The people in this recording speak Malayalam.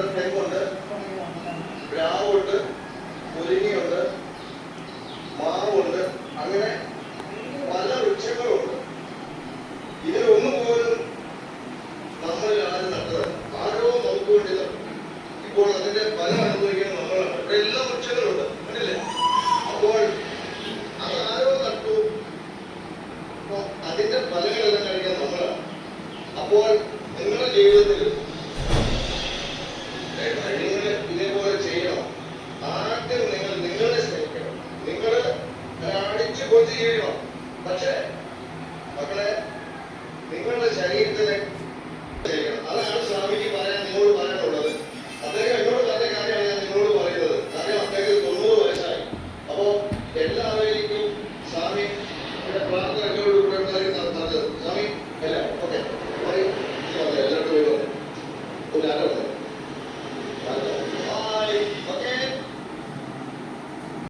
ഇവിടെ തെങ്ങുണ്ട് പ്ലാവുണ്ട് മുരിങ്ങയുണ്ട് മാവുണ്ട് അങ്ങനെ പല വൃക്ഷങ്ങളുണ്ട്. ഇതിലൊന്നും പോലും നമ്മളിൽ ആരും നട്ടത് ആരോ നമുക്ക് വേണ്ടി ഇപ്പോൾ അതിന്റെ ഫലം അനുഭവിക്കുന്നത് നമ്മളാണ്. ഇവിടെ എല്ലാ വൃക്ഷങ്ങളുണ്ട്. കണ്ടില്ലേ? അപ്പോൾ അത് ആരോ നട്ടു. അതിന്റെ ഫലങ്ങളെല്ലാം കഴിക്കാൻ നമ്മളാണ്. അപ്പോൾ നിങ്ങളുടെ ജീവിതത്തിൽ പൂർത്തീകരിക്കണം പക്ഷേ മക്കളെ നിങ്ങളുടെ ശരീരത്തിലെ അതാണ് സ്വാമിക്ക് പറയാൻ നിങ്ങളോട് പറയാനുള്ളത്. അദ്ദേഹം എന്നോട് പറഞ്ഞ കാര്യമാണ് ഞാൻ നിങ്ങളോട് പറയുന്നത്. കാരണം അദ്ദേഹത്തിന് തൊണ്ണൂറ് വയസ്സായി. അപ്പോ എല്ലാവരിക്കും സ്വാമി പ്രാർത്ഥന എന്നോട് നടത്തത് സ്വാമി അല്ല ഓക്കെ. എല്ലാവരും ഒരു ആരോഗ്യം